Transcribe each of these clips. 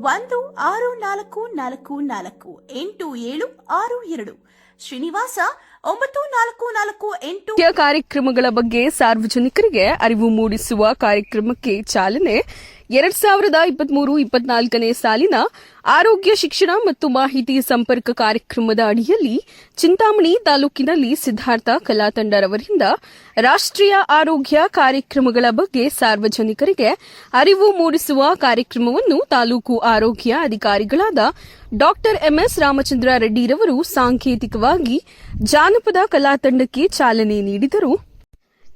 ಒಂದು ಆರು ನಾಲ್ಕು ನಾಲ್ಕು ನಾಲ್ಕು ಎಂಟು ಏಳು ಆರು ಎರಡು. ಶ್ರೀನಿವಾಸ ಒಂಬತ್ತು ನಾಲ್ಕು ನಾಲ್ಕು ಕಾರ್ಯಕ್ರಮಗಳ ಬಗ್ಗೆ ಸಾರ್ವಜನಿಕರಿಗೆ ಅರಿವು ಮೂಡಿಸುವ ಕಾರ್ಯಕ್ರಮಕ್ಕೆ ಚಾಲನೆ ಎರಡ್ ಸಾವಿರದ ಇಪ್ಪತ್ಮೂರು ಇಪ್ಪತ್ನಾಲ್ಕನೇ ಸಾಲಿನ ಆರೋಗ್ಯ ಶಿಕ್ಷಣ ಮತ್ತು ಮಾಹಿತಿ ಸಂಪರ್ಕ ಕಾರ್ಯಕ್ರಮದ ಅಡಿಯಲ್ಲಿ ಚಿಂತಾಮಣಿ ತಾಲೂಕಿನಲ್ಲಿ ಸಿದ್ದಾರ್ಥ ಕಲಾತಂಡರವರಿಂದ ರಾಷ್ಟ್ರೀಯ ಆರೋಗ್ಯ ಕಾರ್ಯಕ್ರಮಗಳ ಬಗ್ಗೆ ಸಾರ್ವಜನಿಕರಿಗೆ ಅರಿವು ಮೂಡಿಸುವ ಕಾರ್ಯಕ್ರಮವನ್ನು ತಾಲೂಕು ಆರೋಗ್ಯ ಅಧಿಕಾರಿಗಳಾದ ಡಾಕ್ಟರ್ ಎಂಎಸ್ ರಾಮಚಂದ್ರ ರೆಡ್ಡಿರವರು ಸಾಂಕೇತಿಕವಾಗಿ ಜಾನಪದ ಕಲಾತಂಡಕ್ಕೆ ಚಾಲನೆ ನೀಡಿದರು.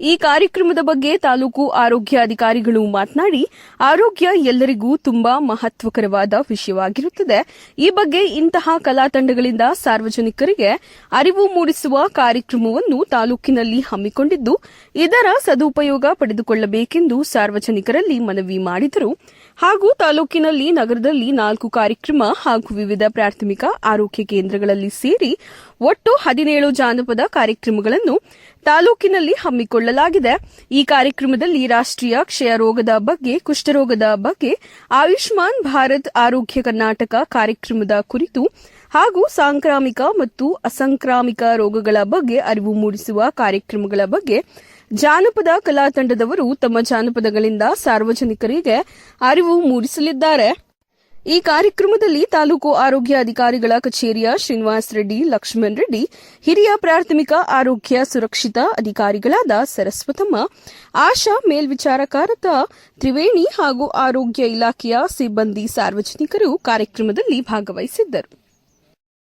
ಈ ಕಾರ್ಯಕ್ರಮದ ಬಗ್ಗೆ ತಾಲೂಕು ಆರೋಗ್ಯ ಅಧಿಕಾರಿಗಳು ಮಾತನಾಡಿ, ಆರೋಗ್ಯ ಎಲ್ಲರಿಗೂ ತುಂಬಾ ಮಹತ್ವಕರವಾದ ವಿಷಯವಾಗಿರುತ್ತದೆ. ಈ ಬಗ್ಗೆ ಇಂತಹ ಕಲಾ ತಂಡಗಳಿಂದ ಸಾರ್ವಜನಿಕರಿಗೆ ಅರಿವು ಮೂಡಿಸುವ ಕಾರ್ಯಕ್ರಮವನ್ನು ತಾಲೂಕಿನಲ್ಲಿ ಹಮ್ಮಿಕೊಂಡಿದ್ದು, ಇದರ ಸದುಪಯೋಗ ಪಡೆದುಕೊಳ್ಳಬೇಕೆಂದು ಸಾರ್ವಜನಿಕರಲ್ಲಿ ಮನವಿ ಮಾಡಿದರು. ಹಾಗೂ ತಾಲೂಕಿನಲ್ಲಿ ನಗರದಲ್ಲಿ ನಾಲ್ಕು ಕಾರ್ಯಕ್ರಮ ಹಾಗೂ ವಿವಿಧ ಪ್ರಾಥಮಿಕ ಆರೋಗ್ಯ ಕೇಂದ್ರಗಳಲ್ಲಿ ಸೇರಿ ಒಟ್ಟು ಹದಿನೇಳು ಜಾನಪದ ಕಾರ್ಯಕ್ರಮಗಳನ್ನು ತಾಲೂಕಿನಲ್ಲಿ ಹಮ್ಮಿಕೊಳ್ಳಲಾಗಿದೆ. ಈ ಕಾರ್ಯಕ್ರಮದಲ್ಲಿ ರಾಷ್ಟ್ರೀಯ ಕ್ಷಯ ರೋಗದ ಬಗ್ಗೆ, ಕುಷ್ಠರೋಗದ ಬಗ್ಗೆ, ಆಯುಷ್ಮಾನ್ ಭಾರತ್ ಆರೋಗ್ಯ ಕರ್ನಾಟಕ ಕಾರ್ಯಕ್ರಮದ ಕುರಿತು ಹಾಗೂ ಸಾಂಕ್ರಾಮಿಕ ಮತ್ತು ಅಸಂಕ್ರಾಮಿಕ ರೋಗಗಳ ಬಗ್ಗೆ ಅರಿವು ಮೂಡಿಸುವ ಕಾರ್ಯಕ್ರಮಗಳ ಬಗ್ಗೆ ಜಾನಪದ ಕಲಾ ತಂಡದವರು ತಮ್ಮ ಜಾನಪದಗಳಿಂದ ಸಾರ್ವಜನಿಕರಿಗೆ ಅರಿವು ಮೂಡಿಸಲಿದ್ದಾರೆ. ಈ ಕಾರ್ಯಕ್ರಮದಲ್ಲಿ ತಾಲೂಕು ಆರೋಗ್ಯ ಅಧಿಕಾರಿಗಳ ಕಚೇರಿಯ ಶ್ರೀನಿವಾಸ್ ರೆಡ್ಡಿ, ಲಕ್ಷ್ಮಣ್ ರೆಡ್ಡಿ, ಹಿರಿಯ ಪ್ರಾಥಮಿಕ ಆರೋಗ್ಯ ಸುರಕ್ಷಿತ ಅಧಿಕಾರಿಗಳಾದ ಸರಸ್ವತಮ್ಮ, ಆಶಾ ಮೇಲ್ವಿಚಾರಕಾರದ ತ್ರಿವೇಣಿ ಹಾಗೂ ಆರೋಗ್ಯ ಇಲಾಖೆಯ ಸಿಬ್ಬಂದಿ ಸಾರ್ವಜನಿಕರು ಕಾರ್ಯಕ್ರಮದಲ್ಲಿ ಭಾಗವಹಿಸಿದ್ದರು.